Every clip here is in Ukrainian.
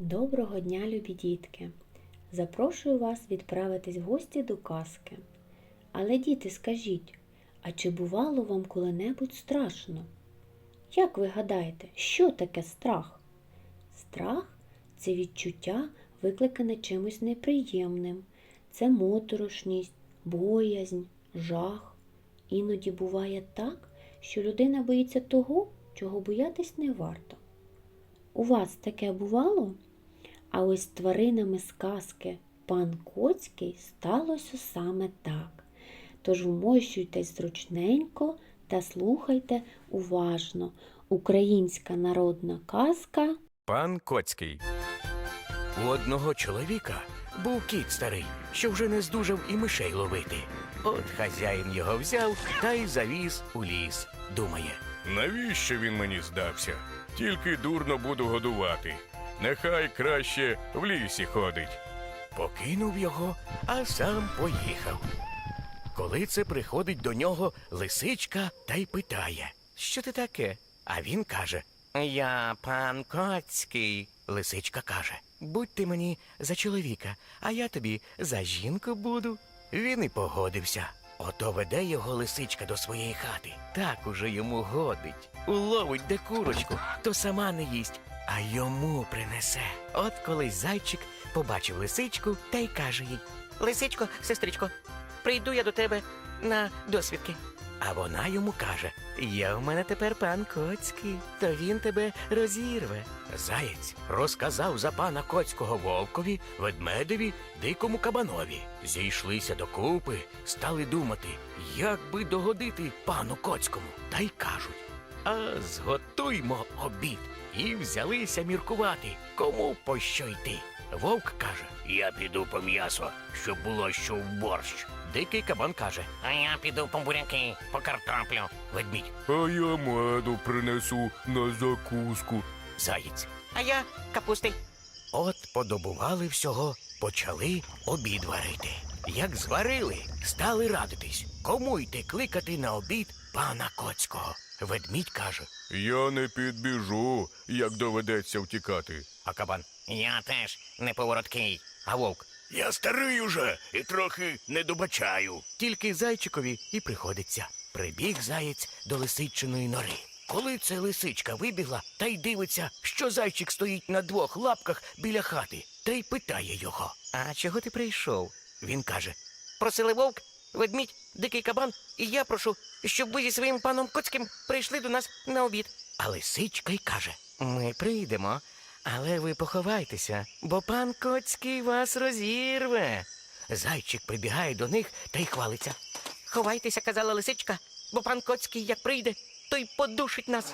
Доброго дня, любі дітки! Запрошую вас відправитись в гості до казки. Але, діти, скажіть, а чи бувало вам коли-небудь страшно? Як ви гадаєте, що таке страх? Страх це відчуття, викликане чимось неприємним. Це моторошність, боязнь, жах. Іноді буває так, що людина боїться того, чого боятись не варто. У вас таке бувало? А ось з тваринами сказки пан Коцький сталося саме так. Тож вмощуйтесь зручненько та слухайте уважно. Українська народна казка Пан Коцький. У одного чоловіка був кіт старий, що вже не здужав і мишей ловити. От хазяїн його взяв та й завіз у ліс. Думає, Навіщо він мені здався? Тільки дурно буду годувати. Нехай краще в лісі ходить. покинув його, а сам поїхав. Коли це приходить до нього лисичка та й питає, що ти таке? А він каже: Я пан Коцький. Лисичка каже: Будь ти мені за чоловіка, а я тобі за жінку буду. Він і погодився. Ото веде його лисичка до своєї хати. Так уже йому годить. Уловить де курочку, то сама не їсть, а йому принесе. От колись зайчик побачив лисичку та й каже їй: Лисичко, сестричко, прийду я до тебе на досвідки. А вона йому каже: Я в мене тепер пан Коцький, то він тебе розірве. Заєць розказав за пана Коцького вовкові, ведмедеві, дикому кабанові. Зійшлися докупи, стали думати, як би догодити пану Коцькому. Та й кажуть: А зготуймо обід. І взялися міркувати, кому по що йти. Вовк каже: Я піду по м'ясо, щоб було що в борщ. Дикий кабан каже: А я піду по буряки, по картоплю. Ведмідь, А я меду принесу на закуску. заєць. А я капусти. От подобували всього, почали обід варити. Як зварили, стали радитись, кому йти кликати на обід пана Коцького. Ведмідь каже, Я не підбіжу, як доведеться втікати. а кабан. Я теж не повороткий. А вовк. Я старий уже і трохи не добачаю. Тільки зайчикові і приходиться. Прибіг заєць до лисичиної нори. Коли це лисичка вибігла та й дивиться, що зайчик стоїть на двох лапках біля хати, та й питає його: А чого ти прийшов? Він каже: Просили вовк, ведмідь, дикий кабан, і я прошу, щоб ви зі своїм паном Коцьким прийшли до нас на обід. А лисичка й каже: Ми прийдемо, але ви поховайтеся, бо пан Коцький вас розірве. Зайчик прибігає до них та й хвалиться. Ховайтеся, казала лисичка, бо пан Коцький, як прийде, то й подушить нас.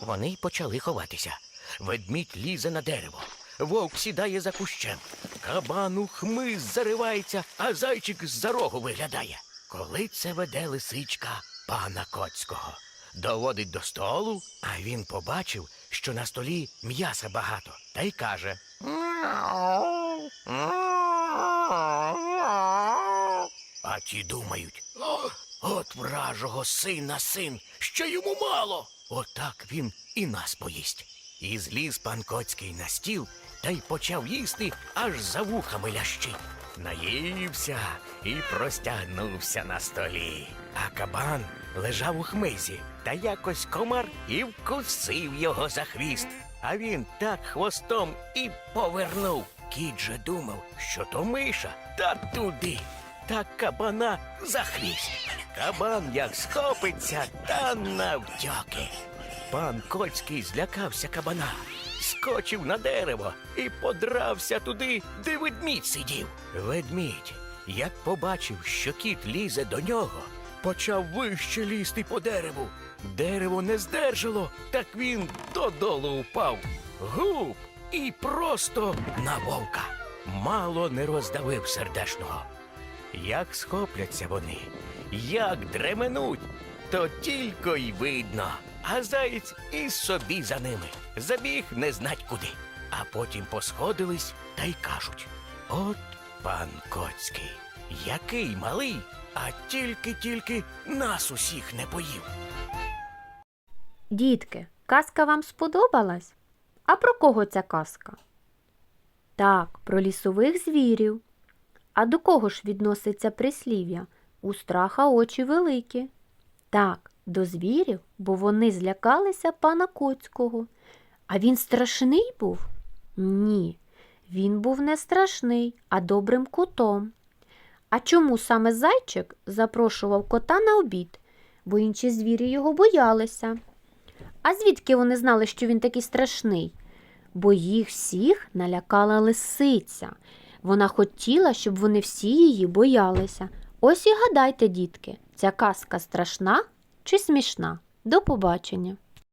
Вони й почали ховатися. Ведмідь лізе на дерево. Вовк сідає за кущем. Кабан у хмиз заривається, а зайчик з-за рогу виглядає. Коли це веде лисичка пана Коцького. Доводить до столу, а він побачив, що на столі м'яса багато, та й каже. А ті думають, от вражого сина син, що йому мало. Отак він і нас поїсть. І зліз пан Коцький на стіл та й почав їсти, аж за вухами лящить. Наївся і простягнувся на столі. А кабан лежав у хмизі, та якось комар і вкусив його за хвіст. А він так хвостом і повернув. Кіт же думав, що то миша, та туди. Та кабана за хвіст. Кабан як схопиться, та навтьоки. Пан Коцький злякався кабана, скочив на дерево і подрався туди, де ведмідь сидів. Ведмідь, як побачив, що кіт лізе до нього, почав вище лізти по дереву. Дерево не здержало, так він додолу впав. Гуп і просто на вовка. Мало не роздавив сердешного. Як схопляться вони, як дременуть, то тільки й видно, а заєць і собі за ними. Забіг не знать куди. А потім посходились та й кажуть: От пан Коцький, який малий, а тільки-тільки нас усіх не поїв. Дітки, казка вам сподобалась? А про кого ця казка? Так, про лісових звірів. А до кого ж відноситься прислів'я? У страха очі великі. Так, до звірів, бо вони злякалися пана Коцького. А він страшний був? Ні, він був не страшний, а добрим кутом. А чому саме зайчик запрошував кота на обід, бо інші звірі його боялися? А звідки вони знали, що він такий страшний? Бо їх всіх налякала лисиця. Вона хотіла, щоб вони всі її боялися. Ось і гадайте, дітки, ця казка страшна чи смішна? До побачення!